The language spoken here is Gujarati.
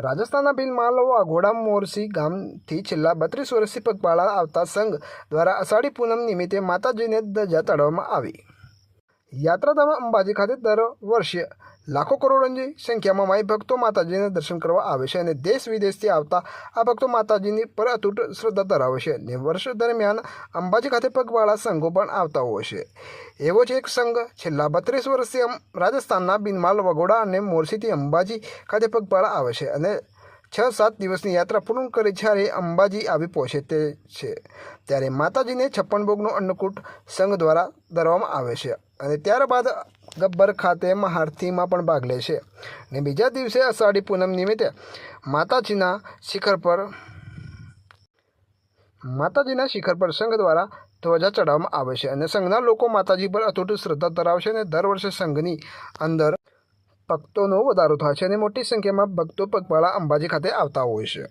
રાજસ્થાનના ભીલ માલવા ઘોડા મોરસી ગામથી છેલ્લા બત્રીસ વર્ષથી પગપાળા આવતા સંઘ દ્વારા અષાઢી પૂનમ નિમિત્તે માતાજીને ધજા ચડાવવામાં આવી. યાત્રાધામ અંબાજી ખાતે દર વર્ષે લાખો કરોડોની સંખ્યામાં માઈ ભક્તો માતાજીના દર્શન કરવા આવે છે અને દેશ વિદેશથી આવતા આ ભક્તો માતાજીની પર અતૂટ શ્રદ્ધા ધરાવે છે અને વર્ષ દરમિયાન અંબાજી ખાતે પગવાળા સંઘો પણ આવતા હોય છે. એવો જ એક સંઘ છેલ્લા બત્રીસ વર્ષથી રાજસ્થાનના બિનમાલ વગોડા અને મોરસીથી અંબાજી ખાતે પગપાળા આવે છે અને છ સાત દિવસની યાત્રા પૂર્ણ કરી જ્યારે અંબાજી આવી પહોંચે તે છે, ત્યારે માતાજીને છપ્પન ભોગનો અન્નકૂટ સંઘ દ્વારા ધરવામાં આવે છે અને ત્યારબાદ ગબ્બર ખાતે મહારથીમાં પણ ભાગ લે છે ને બીજા દિવસે અષાઢી પૂનમ નિમિત્તે માતાજીના શિખર પર માતાજીના શિખર પર સંઘ દ્વારા ધ્વજા ચડાવવામાં આવે છે અને સંઘના લોકો માતાજી પર અતૂટ શ્રદ્ધા ધરાવશે અને દર વર્ષે સંઘની અંદર ભક્તોનો વધારો થાય છે અને મોટી સંખ્યામાં ભક્તો પગપાળા અંબાજી ખાતે આવતા હોય છે.